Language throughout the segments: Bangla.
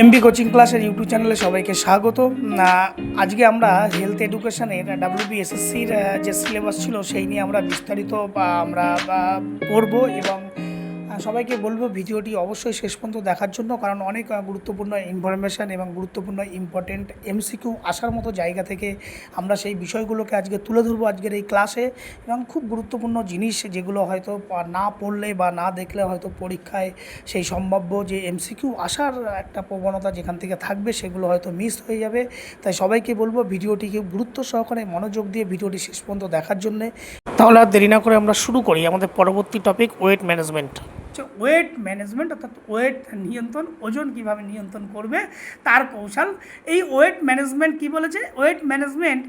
এমবি কোচিং ক্লাসের ইউটিউব চ্যানেলে সবাইকে স্বাগত। আজকে আমরা হেলথ এডুকেশনের ডাব্লিউবিএসএসসির যে সিলেবাস ছিল, সেই নিয়ে আমরা বিস্তারিত আমরা পড়ব এবং সবাইকে বলব ভিডিওটি অবশ্যই শেষ পর্যন্ত দেখার জন্য, কারণ অনেক গুরুত্বপূর্ণ ইনফরমেশান এবং গুরুত্বপূর্ণ ইম্পর্টেন্ট এমসিকিউ আসার মতো জায়গা থেকে আমরা সেই বিষয়গুলোকে আজকে তুলে ধরবো আজকের এই ক্লাসে এবং খুব গুরুত্বপূর্ণ জিনিস যেগুলো হয়তো না পড়লে বা না দেখলে হয়তো পরীক্ষায় সেই সম্ভাব্য যে এমসিকিউ আসার একটা প্রবণতা যেখান থেকে থাকবে সেগুলো হয়তো মিস হয়ে যাবে। তাই সবাইকে বলব ভিডিওটিকে গুরুত্ব সহকারে মনোযোগ দিয়ে ভিডিওটি শেষ পর্যন্ত দেখার জন্যে। তাহলে আর দেরি না করে আমরা শুরু করি আমাদের পরবর্তী topic weight management weight management, অর্থাৎ ওয়েট নিয়ন্ত্রণ, ওজন কীভাবে নিয়ন্ত্রণ করবে, তার কৌশল। এই ওয়েট ম্যানেজমেন্ট কি বলেছে? Weight management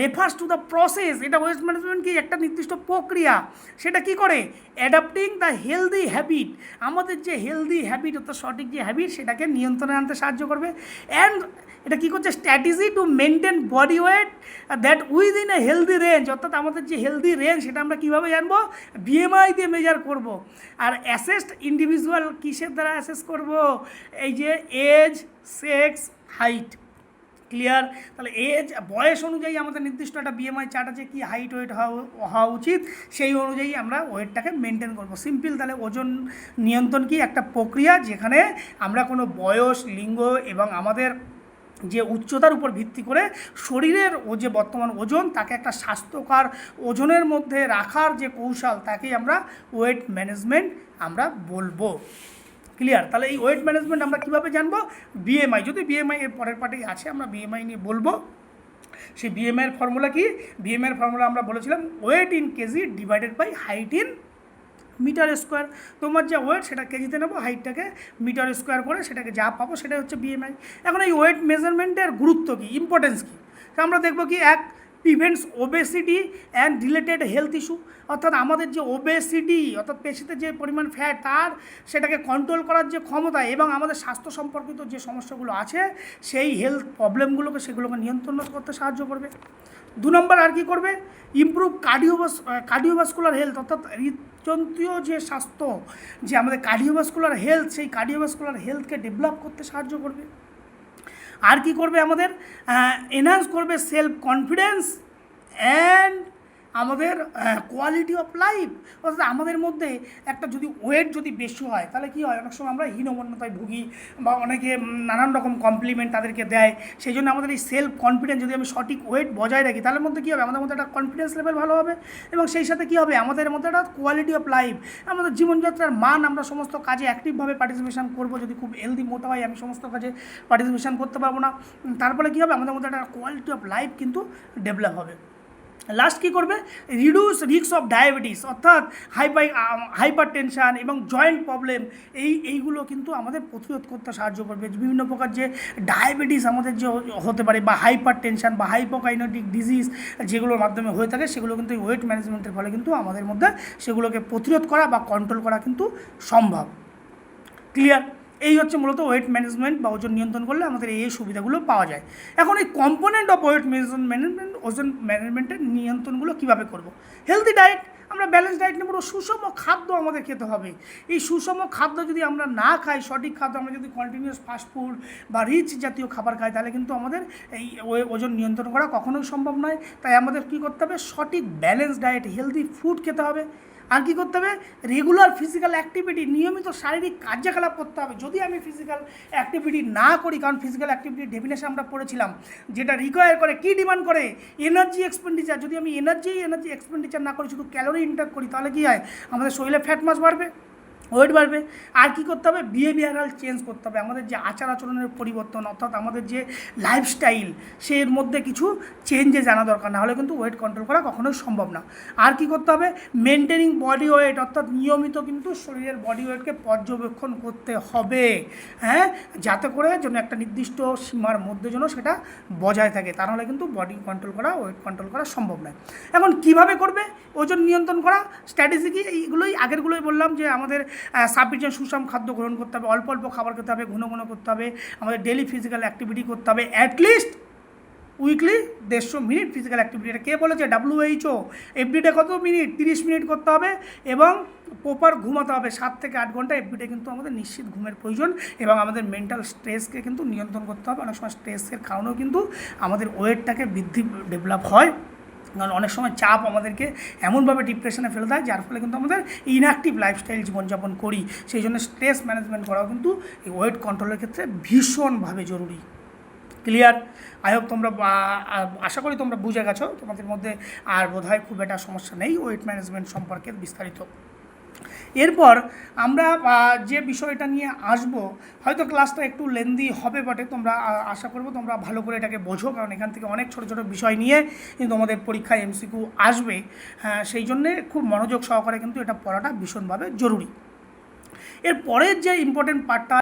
refers to the process এটা ওয়েট ম্যানেজমেন্ট কি? একটা নির্দিষ্ট প্রক্রিয়া। সেটা কি করে? অ্যাডাপ্টিং দ্য হেলদি হ্যাবিট আমাদের যে হেলদি হ্যাবিট অর্থাৎ সঠিক যে হ্যাবিট সেটাকে নিয়ন্ত্রণে আনতে সাহায্য করবে। অ্যান্ড এটা কী করছে? Strategy to maintain body weight that within a healthy range অর্থাৎ আমাদের যে হেলদি রেঞ্জ সেটা আমরা কীভাবে জানব? বিএমআই দিয়ে মেজার করব। আর অ্যাসেসড ইন্ডিভিজুয়াল কিসের দ্বারা অ্যাসেস করব? এই যে এজ সেক্স হাইট ক্লিয়ার তাহলে এজ বয়স অনুযায়ী আমাদের নির্দিষ্ট একটা বিএমআই চার্ট আছে, কি হাইট ওয়েট হওয়া হওয়া উচিত? সেই অনুযায়ী আমরা ওয়েটটাকে মেনটেন করব। সিম্পল তাহলে ওজন নিয়ন্ত্রণ কি? একটা প্রক্রিয়া যেখানে আমরা কোনো বয়স, লিঙ্গ এবং আমাদের যে উচ্চতার উপর ভিত্তি করে শরীরের ও যে বর্তমান ওজন, তাকে একটা স্বাস্থ্যকর ওজনের মধ্যে রাখার যে কৌশল, তাকেই আমরা ওয়েট ম্যানেজমেন্ট আমরা বলব। ক্লিয়ার তাহলে এই ওয়েট ম্যানেজমেন্ট আমরা কীভাবে জানব? বিএমআই যদি বিএমআই এর পরের পার্টেই আছে, আমরা বিএমআই নিয়ে বলব। সেই বিএমআইয়ের ফর্মুলা কি? বিএমআইয়ের ফর্মুলা আমরা বলেছিলাম weight in KG divided by height in metre square. তোমার যা ওয়েট সেটা কেজিতে নেব, হাইটটাকে মিটার স্কোয়ার করে সেটাকে যা পাবো সেটা হচ্ছে বিএমআই এখন এই ওয়েট মেজারমেন্টের গুরুত্ব কী? ইম্পর্টেন্স কী? আমরা দেখব কি, এক prevents obesity and related health issue অর্থাৎ আমাদের যে ওবেসিটি অর্থাৎ পেশিতে যে পরিমাণ ফ্যাট তার সেটাকে কন্ট্রোল করার যে ক্ষমতা এবং আমাদের স্বাস্থ্য সম্পর্কিত যে সমস্যাগুলো আছে, সেই হেলথ প্রবলেমগুলোকে সেগুলোকে নিয়ন্ত্রণ করতে সাহায্য করবে। দু নম্বর আর কি করবে? ইম্প্রুভ কার্ডিওভাস কার্ডিওভাস্কুলার হেলথ অর্থাৎ হৃদযন্ত্রীয় যে স্বাস্থ্য, যে আমাদের কার্ডিওভাস্কুলার হেলথ সেই কার্ডিওভাস্কুলার হেলথকে ডেভেলপ করতে সাহায্য করবে। আর কি করবে আমাদের? এনহান্স করবে সেলফ কনফিডেন্স অ্যান্ড আমাদের কোয়ালিটি অফ লাইফ অর্থাৎ আমাদের মধ্যে একটা যদি ওয়েট যদি বেশি হয়, তাহলে কী হয়? অনেক সময় আমরা হীনমন্যতায় ভুগি বা অনেকে নানান রকম কমপ্লিমেন্ট তাদেরকে দেয়। সেই জন্য আমাদের এই সেলফ কনফিডেন্স যদি আমি সঠিক ওয়েট বজায় রাখি, তাহলে মধ্যে কী হবে? আমাদের মধ্যে একটা কনফিডেন্স লেভেল ভালো হবে। এবং সেই সাথে কী হবে? আমাদের মধ্যে একটা কোয়ালিটি অফ লাইফ আমাদের জীবনযাত্রার মান আমরা সমস্ত কাজে অ্যাক্টিভভাবে পার্টিসিপেশন করব। যদি খুব হেলদি মোটা হয়, আমি সমস্ত কাজে পার্টিসিপেশন করতে পারব না। তারপরে কী হবে? আমাদের মধ্যে একটা কোয়ালিটি অফ লাইফ কিন্তু ডেভেলপ হবে। লাস্ট কী করবে? রিডিউস রিস্ক অফ ডায়াবেটিস অর্থাৎ হাইপাই হাইপার টেনশান এবং জয়েন্ট প্রবলেম এই, এইগুলো কিন্তু আমাদের প্রতিরোধ করতে সাহায্য করবে। বিভিন্ন প্রকার যে ডায়াবেটিস আমাদের যে হতে পারে বা হাইপার টেনশান বা হাইপোকাইনেটিক ডিজিজ যেগুলোর মাধ্যমে হয়ে থাকে, সেগুলো কিন্তু ওয়েট ম্যানেজমেন্টের ফলে কিন্তু আমাদের মধ্যে সেগুলোকে প্রতিরোধ করা বা কন্ট্রোল করা কিন্তু সম্ভব। ক্লিয়ার এই হচ্ছে মূলত ওয়েট ম্যানেজমেন্ট বা ওজন নিয়ন্ত্রণ করলে আমাদের এই সুবিধাগুলো পাওয়া যায়। এখন এই কম্পোনেন্ট অফ ওয়েট ম্যানেজমেন্ট ওজন ম্যানেজমেন্টের নিয়ন্ত্রণগুলো কীভাবে করব? হেলদি ডায়েট আমরা ব্যালেন্স ডায়েট নেব, সুষম খাদ্য আমাদের খেতে হবে। এই সুষম খাদ্য যদি আমরা না খাই, সঠিক খাদ্য আমরা যদি কন্টিনিউয়াস ফাস্টফুড বা রিচ জাতীয় খাবার খাই, তাহলে কিন্তু আমাদের এই ওজন নিয়ন্ত্রণ করা কখনোই সম্ভব নয়। তাই আমাদের কী করতে হবে? সঠিক ব্যালেন্স ডায়েট হেলদি ফুড খেতে হবে। আর কী করতে হবে? রেগুলার ফিজিক্যাল অ্যাক্টিভিটি নিয়মিত শারীরিক কার্যকলাপ করতে হবে। যদি আমি ফিজিক্যাল অ্যাক্টিভিটি না করি, কারণ ফিজিক্যাল অ্যাক্টিভিটির ডেফিনেশন আমরা পড়েছিলাম, যেটা রিকোয়ার করে, কী ডিমান্ড করে? এনার্জি এক্সপেন্ডিচার যদি আমি এনার্জি এনার্জি এক্সপেন্ডিচার না করি, শুধু ক্যালোরি ইনটেক করি, তাহলে কী হয়? আমাদের শরীরে ফ্যাট মাস বাড়বে। ওয়েট বাড়বে। আর কী করতে হবে? বিহেভিয়ারাল চেঞ্জ করতে হবে। আমাদের যে আচার আচরণের পরিবর্তন, অর্থাৎ আমাদের যে লাইফস্টাইল সের মধ্যে কিছু চেঞ্জে জানা দরকার। না হলে কিন্তু ওয়েট কন্ট্রোল করা কখনোই সম্ভব না। আর কি করতে হবে? মেনটেনিং বডি ওয়েট অর্থাৎ নিয়মিত কিন্তু শরীরের বডি ওয়েটকে পর্যবেক্ষণ করতে হবে। হ্যাঁ? যাতে করে যেন একটা নির্দিষ্ট সীমার মধ্যে যেন সেটা বজায় থাকে। তা নাহলে কিন্তু বডি কন্ট্রোল করা ওয়েট কন্ট্রোল করা সম্ভব নয়। এখন কীভাবে করবে? ওজন নিয়ন্ত্রণ করা স্ট্র্যাটেজি কি? এইগুলোই আগেরগুলোই বললাম যে আমাদের সাফিসিয়েন্ট সুষম খাদ্য গ্রহণ করতে হবে, অল্প অল্প খাবার খেতে হবে, ঘন ঘন করতে হবে, আমাদের ডেলি ফিজিক্যাল অ্যাক্টিভিটি করতে হবে অ্যাটলিস্ট উইকলি দেড়শো মিনিট ফিজিক্যাল অ্যাক্টিভিটি এটা কে বলেছে? ডাব্লিউএইচও এফডিডে কত মিনিট? তিরিশ মিনিট করতে হবে এবং প্রপার ঘুমাতে হবে। সাত থেকে আট ঘণ্টা এফডিডে কিন্তু আমাদের নিশ্চিত ঘুমের প্রয়োজন এবং আমাদের মেন্টাল স্ট্রেসকে কিন্তু নিয়ন্ত্রণ করতে হবে। অনেক সময় স্ট্রেসের কারণেও কিন্তু আমাদের ওয়েটটাকে বৃদ্ধি ডেভেলপ হয়। কারণ অনেক সময় চাপ আমাদেরকে এমনভাবে ডিপ্রেশনে ফেলে দেয়, যার ফলে কিন্তু আমাদের ইনঅ্যাক্টিভ লাইফস্টাইল জীবনযাপন করি। সেই জন্য স্ট্রেস ম্যানেজমেন্ট করাও কিন্তু এই ওয়েট কন্ট্রোলের ক্ষেত্রে ভীষণভাবে জরুরি। ক্লিয়ার আই হোপ তোমরা আশা করি তোমরা বুঝে গেছো। তোমাদের মধ্যে আর বোধহয় খুব একটা সমস্যা নেই ওয়েট ম্যানেজমেন্ট সম্পর্কে বিস্তারিত। এরপর আমরা যে বিষয়টা নিয়ে আসব হয়তো ক্লাসটা একটু লেন্দি হবে বটে। তোমরা আশা করব তোমরা ভালো করে এটাকে বোঝো কারণ এখান থেকে অনেক ছোটো ছোটো বিষয় নিয়ে কিন্তু আমাদের পরীক্ষায় এমসিকিউ আসবে। হ্যাঁ, সেই জন্যে খুব মনোযোগ সহকারে কিন্তু এটা পড়াটা ভীষণভাবে জরুরি। এর পরের যে ইম্পর্টেন্ট পার্টটা